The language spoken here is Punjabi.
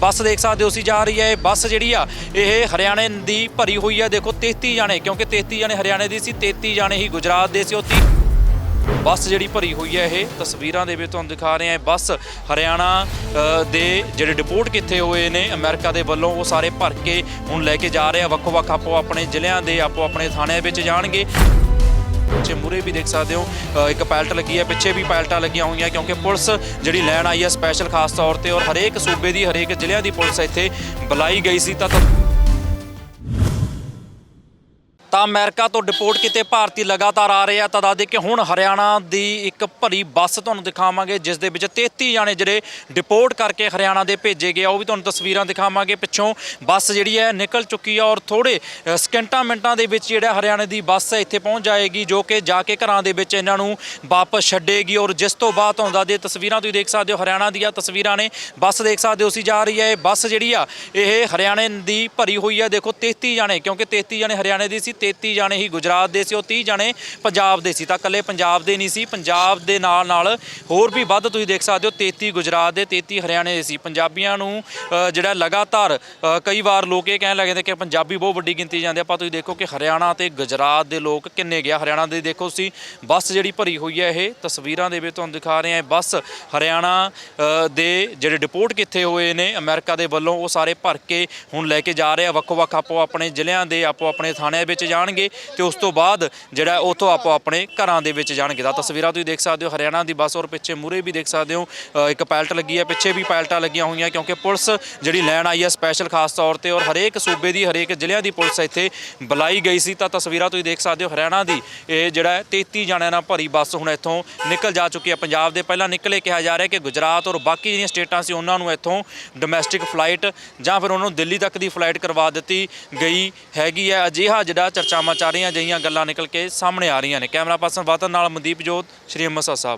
ਬੱਸ ਦੇਖ ਸਕਦੇ ਹੋ ਅਸੀਂ ਜਾ ਰਹੀ ਹੈ ਇਹ ਬੱਸ ਜਿਹੜੀ ਆ, ਇਹ ਹਰਿਆਣੇ ਦੀ ਭਰੀ ਹੋਈ ਹੈ। ਦੇਖੋ 33 ਜਾਣੇ, ਕਿਉਂਕਿ 33 ਜਾਣੇ ਹਰਿਆਣੇ ਦੀ ਸੀ 33 ਜਾਣੇ ਹੀ ਗੁਜਰਾਤ ਦੇ ਸੀ। ਉਹ 30 ਬੱਸ ਜਿਹੜੀ ਭਰੀ ਹੋਈ ਹੈ, ਇਹ ਤਸਵੀਰਾਂ ਦੇ ਵਿੱਚ ਤੁਹਾਨੂੰ ਦਿਖਾ ਰਹੇ ਹਾਂ। ਇਹ ਬੱਸ ਹਰਿਆਣਾ ਦੇ ਜਿਹੜੇ ਡਿਪੋਰਟ ਕਿੱਥੇ ਹੋਏ ਨੇ, ਅਮਰੀਕਾ ਦੇ ਵੱਲੋਂ, ਉਹ ਸਾਰੇ ਭਰ ਕੇ ਹੁਣ ਲੈ ਕੇ ਜਾ ਰਹੇ ਆ। ਵੱਖੋ ਵੱਖ ਆਪੋ ਆਪਣੇ ਜ਼ਿਲ੍ਹਿਆਂ ਦੇ ਆਪੋ ਆਪਣੇ ਥਾਣਿਆਂ ਵਿੱਚ ਜਾਣਗੇ। ਪਿੱਛੇ ਮੂਰੇ ਵੀ ਦੇਖ ਸਕਦੇ ਹੋ ਇੱਕ ਪੈਲਟ ਲੱਗੀ ਹੈ, ਪਿੱਛੇ ਵੀ ਪੈਲਟਾਂ ਲੱਗੀਆਂ ਹੋਈਆਂ ਕਿਉਂਕਿ ਪੁਲਿਸ ਜਿਹੜੀ ਲੈਣ ਆਈ ਹੈ ਸਪੈਸ਼ਲ ਖਾਸ ਤੌਰ ਤੇ ਔਰ ਹਰੇਕ ਸੂਬੇ ਦੀ, ਹਰੇਕ ਜ਼ਿਲ੍ਹਿਆਂ ਦੀ ਪੁਲਿਸ ਇੱਥੇ ਬੁਲਾਈ ਗਈ ਸੀ ਤਾਂ ਤਾਂ ਤਾਂ ਅਮਰੀਕਾ ਤੋਂ ਡਿਪੋਰਟ ਕੀਤੇ ਭਾਰਤੀ ਲਗਾਤਾਰ ਆ ਰਹੇ ਆ। ਤਾਂ ਦੱਸਦੇ ਕਿ ਹੁਣ ਹਰਿਆਣਾ ਦੀ ਇੱਕ ਭਰੀ ਬੱਸ ਤੁਹਾਨੂੰ ਦਿਖਾਵਾਂਗੇ, ਜਿਸ ਦੇ ਵਿੱਚ 33 ਜਾਣੇ ਜਿਹੜੇ ਡਿਪੋਰਟ ਕਰਕੇ ਹਰਿਆਣਾ ਦੇ ਭੇਜੇ ਗਏ ਆ, ਉਹ ਵੀ ਤੁਹਾਨੂੰ ਤਸਵੀਰਾਂ ਦਿਖਾਵਾਂਗੇ। ਪਿੱਛੋਂ ਬੱਸ ਜਿਹੜੀ ਹੈ ਨਿਕਲ ਚੁੱਕੀ ਆ ਔਰ ਥੋੜੇ ਸਕਿੰਟਾਂ ਮਿੰਟਾਂ ਦੇ ਵਿੱਚ ਜਿਹੜਾ ਹਰਿਆਣੇ ਦੀ ਬੱਸ ਹੈ, ਇੱਥੇ ਪਹੁੰਚ ਜਾਏਗੀ, ਜੋ ਕਿ ਜਾ ਕੇ ਘਰਾਂ ਦੇ ਵਿੱਚ ਇਹਨਾਂ ਨੂੰ ਵਾਪਸ ਛੱਡੇਗੀ। ਔਰ ਜਿਸ ਤੋਂ ਬਾਅਦ ਤੁਹਾਨੂੰ ਦੱਸਦੇ, ਤਸਵੀਰਾਂ ਤੁਸੀਂ ਦੇਖ ਸਕਦੇ ਹੋ, ਹਰਿਆਣਾ ਦੀਆਂ ਤਸਵੀਰਾਂ ਨੇ, ਬੱਸ ਦੇਖ ਸਕਦੇ ਹੋ ਤੁਸੀਂ ਜਾ ਰਹੀ ਹੈ, ਇਹ ਬੱਸ ਜਿਹੜੀ ਆ, ਇਹ ਹਰਿਆਣੇ ਦੀ ਭਰੀ ਹੋਈ ਹੈ। ਦੇਖੋ 33 ਜਾਣੇ, ਕਿਉਂਕਿ 33 ਜਾਣੇ ਹਰਿਆਣੇ ਦੀ ਸੀ 33 ਜਾਣੇ ਹੀ ਗੁਜਰਾਤ ਦੇ ਸੀ, ਉਹ 30 ਜਾਣੇ ਪੰਜਾਬ ਦੇ ਸੀ। ਤਾਂ ਇਕੱਲੇ ਪੰਜਾਬ ਦੇ ਨਹੀਂ ਸੀ, ਪੰਜਾਬ ਦੇ ਨਾਲ ਨਾਲ ਹੋਰ ਵੀ ਵੱਧ ਤੁਸੀਂ ਦੇਖ ਸਕਦੇ ਹੋ 33 ਗੁਜਰਾਤ ਦੇ 33 ਹਰਿਆਣੇ ਦੇ ਸੀ। ਪੰਜਾਬੀਆਂ ਨੂੰ ਜਿਹੜਾ ਲਗਾਤਾਰ ਕਈ ਵਾਰ ਲੋਕ ਇਹ ਕਹਿਣ ਲੱਗੇ ਨੇ ਕਿ ਪੰਜਾਬੀ ਬਹੁਤ ਵੱਡੀ ਗਿਣਤੀ ਜਾਂਦੇ ਆਪਾਂ ਤੁਸੀਂ ਦੇਖੋ ਕਿ ਹਰਿਆਣਾ ਤੇ ਗੁਜਰਾਤ ਦੇ ਲੋਕ ਕਿੰਨੇ ਗਿਆ। ਹਰਿਆਣਾ ਦੇ ਦੇਖੋ ਤੁਸੀਂ, ਬੱਸ ਜਿਹੜੀ ਭਰੀ ਹੋਈ ਹੈ ਇਹ, ਤਸਵੀਰਾਂ ਦੇ ਵਿੱਚ ਤੁਹਾਨੂੰ ਦਿਖਾ ਰਹੇ ਹਾਂ ਇਹ ਬੱਸ ਹਰਿਆਣਾ ਦੇ ਜਿਹੜੇ ਡਿਪੋਰਟ ਕਿੱਥੇ ਹੋਏ ਨੇ, ਅਮਰੀਕਾ ਦੇ ਵੱਲੋਂ ਉਹ ਸਾਰੇ ਭਰ ਕੇ ਹੁਣ ਲੈ ਕੇ ਜਾ ਰਹੇ ਆ, ਵੱਖੋ ਵੱਖ ਆਪੋ ਆਪਣੇ ਜ਼ਿਲ੍ਹਿਆਂ ਦੇ, ਆਪੋ ਆਪਣੇ ਥਾਣਿਆਂ ਵਿੱਚ ਜਾਣਗੇ ਤੇ ਉਸ ਤੋਂ ਬਾਅਦ ਜਿਹੜਾ ਉਥੋਂ ਆਪੋ ਆਪਣੇ ਘਰਾਂ ਦੇ ਵਿੱਚ ਜਾਣਗੇ। ਤਾਂ ਤਸਵੀਰਾਂ ਤੁਸੀਂ ਦੇਖ ਸਕਦੇ ਹੋ, ਹਰਿਆਣਾ ਦੀ ਬੱਸ ਔਰ ਪਿੱਛੇ ਮੂਰੇ ਵੀ ਦੇਖ ਸਕਦੇ ਹੋ ਇੱਕ ਪਾਇਲਟ ਲੱਗੀ ਹੈ, ਪਿੱਛੇ ਵੀ ਪੈਲਟਾਂ ਲੱਗੀਆਂ ਹੋਈਆਂ ਕਿਉਂਕਿ ਪੁਲਿਸ ਜਿਹੜੀ ਲੈਣ ਆਈ ਹੈ ਸਪੈਸ਼ਲ ਖਾਸ ਤੌਰ ਤੇ ਔਰ ਹਰੇਕ ਸੂਬੇ ਦੀ, ਹਰੇਕ ਜ਼ਿਲ੍ਹਿਆਂ ਦੀ ਪੁਲਿਸ ਇੱਥੇ ਬੁਲਾਈ ਗਈ ਸੀ। ਤਾਂ ਤਸਵੀਰਾਂ ਤੁਸੀਂ ਦੇਖ ਸਕਦੇ ਹੋ, ਹਰਿਆਣਾ ਦੀ ਇਹ ਜਿਹੜਾ ਹੈ 33 ਜਣਿਆਂ ਨਾਲ ਭਰੀ ਬੱਸ ਹੁਣ ਇੱਥੋਂ ਨਿਕਲ ਜਾ ਚੁੱਕੀ ਹੈ। ਪੰਜਾਬ ਦੇ ਪਹਿਲਾਂ ਨਿਕਲੇ ਕਿਹਾ ਜਾ ਰਿਹਾ ਕਿ ਗੁਜਰਾਤ ਔਰ ਬਾਕੀ ਜਿਹੜੀਆਂ ਸਟੇਟਾਂ ਸੀ ਉਹਨਾਂ ਨੂੰ ਇੱਥੋਂ ਡੋਮੈਸਟਿਕ ਫਲਾਈਟ ਜਾਂ ਫਿਰ ਉਹਨਾਂ ਨੂੰ ਦਿੱਲੀ ਤੱਕ ਦੀ ਫਲਾਈਟ ਕਰਵਾ ਦਿੱਤੀ ਗਈ ਹੈਗੀ ਹੈ। ਅਜਿਹਾ ਜਿਹੜਾ ਚਰਚਾਵਾਂ ਚੱਲ ਰਹੀਆਂ, ਅਜਿਹੀਆਂ ਗੱਲਾਂ ਨਿਕਲ ਕੇ ਸਾਹਮਣੇ ਆ ਰਹੀਆਂ ਨੇ। ਕੈਮਰਾ ਪਰਸਨ ਵਤਨ ਨਾਲ ਮਨਦੀਪ ਜੋਤ, ਸ਼੍ਰੀ ਅੰਮ੍ਰਿਤਸਰ ਸਾਹਿਬ।